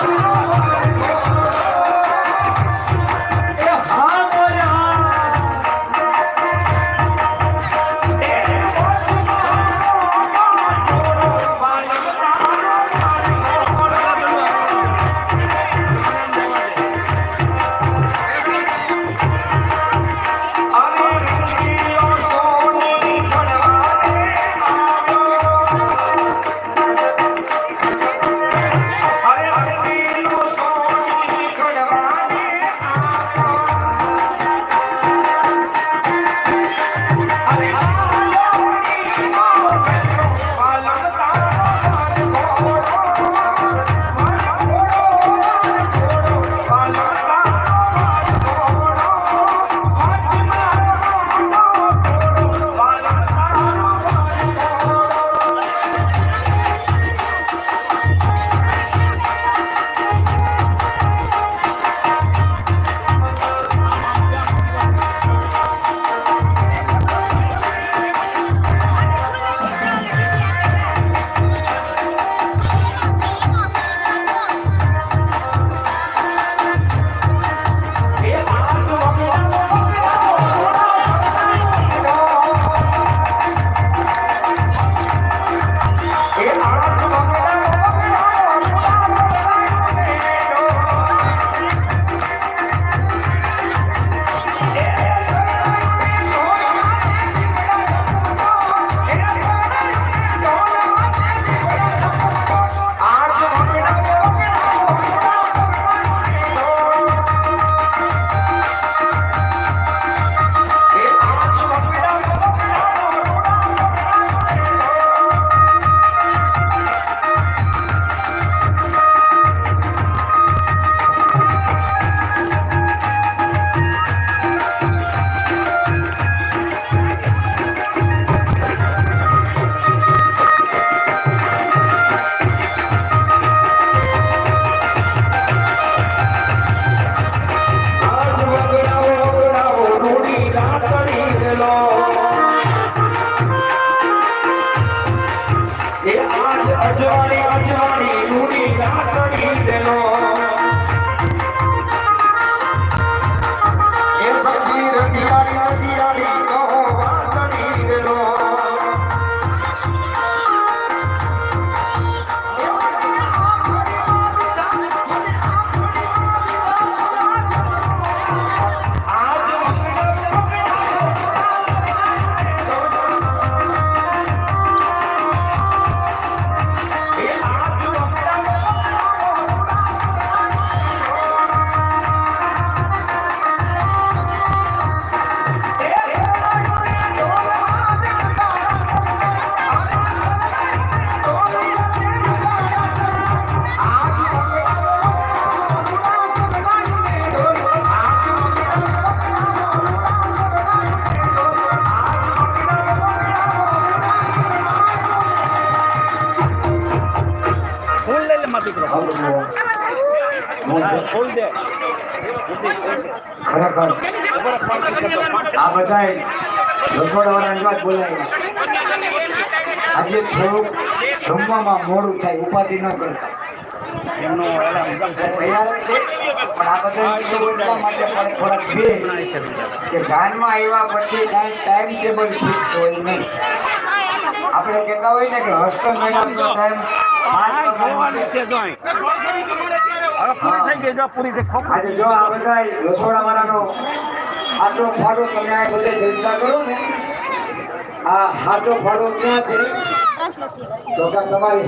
Thank you. Gloria આ બધાય રસોડાવાળાની વાત બોલાય. આજે થોડુંક જમવામાં મોડું થાય ઉપાધિ ન કરતા એમનો બધા કે જાનમાં આવ્યા પછી કાંઈ ટાઈમ ટેબલ ફિક્સ હોય નહીં આપણે કહેતા હોય ને કે હસ્તો મેડમનો ટાઈમ જોવાની છે જોઈ. હવે. પૂરી થઈ ગઈ જો પૂરી થઈ ખોખ આજે જો આ બધા રસોડાવાળાનો હાથો ફાડો તમે આ બધે જલસા કરો ને. આ હાથો ફાડો ક્યાં છે તો તમારી